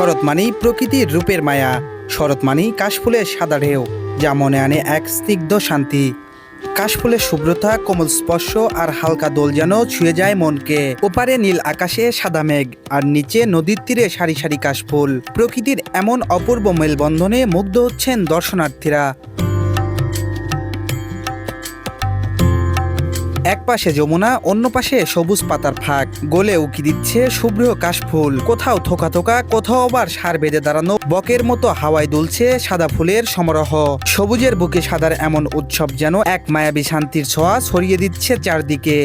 শরৎ মানেই প্রকৃতির রূপের মায়া। শরৎ মানেই কাশফুলের সাদা ঢেউ, যা মনে আনে এক স্নিগ্ধ শান্তি। কাশফুলের শুভ্রতা, কোমল স্পর্শ আর হালকা দোল যেন ছুঁয়ে যায় মনকে। ওপারে নীল আকাশে সাদা মেঘ, আর নিচে নদীর তীরে সারি সারি কাশফুল। প্রকৃতির এমন অপূর্ব মেলবন্ধনে মুগ্ধ হচ্ছেন দর্শনার্থীরা। এক পাশে যমুনা অন্য পাশে সবুজ পাতার ফাঁক। গোলে উকি দিচ্ছে শুভ্র কাশফুল। কোথাও থোকা থোকা কোথাও আবার সার বেঁধে দাঁড়ানো বকের মতো হাওয়ায় দুলছে সাদা ফুলের সমারোহ। সবুজের বুকে সাদার এমন উৎসব যেন এক মায়াবী শান্তির ছোঁয়া ছড়িয়ে দিচ্ছে চারদিকে।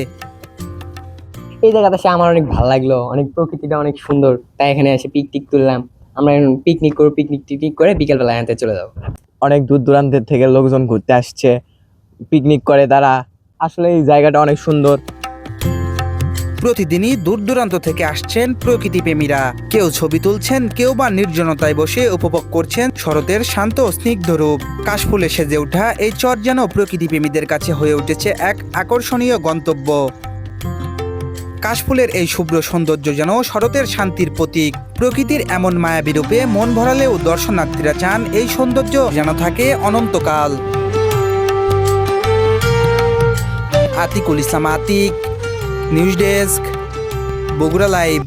এই জায়গাটা এসে আমার অনেক ভালো লাগল। অনেক প্রকৃতিটা অনেক সুন্দর। তাই এখানে এসে পিকনিক তুললাম। আমরা পিকনিক করব পিকনিক টিকনিক করে বিকেলবেলা আনতে চলে যাব। অনেক দূর দূরান্তের থেকে লোকজন ঘুরতে আসছে। পিকনিক করে তারা। আসলে এই জায়গাটা অনেক সুন্দর। প্রতিদিনই দূর দূরান্ত থেকে আসছেন প্রকৃতিপ্রেমীরা কেউ ছবি তুলছেন, কেউ বা নির্জনতায় বসে উপভোগ করছেন শরতের শান্ত স্নিগ্ধ রূপ। কাশফুলে সেজে ওঠা এই চর যেন প্রকৃতিপ্রেমীদের কাছে হয়ে উঠেছে এক আকর্ষণীয় গন্তব্য। কাশফুলের এই শুভ্র সৌন্দর্য যেন শরতের শান্তির প্রতীক। প্রকৃতির এমন মায়াবী রূপে মন ভরালেও দর্শনার্থীরা চান এই সৌন্দর্য যেন থাকে অনন্তকাল। Atiqul Islam Atiq news desk Bogura live.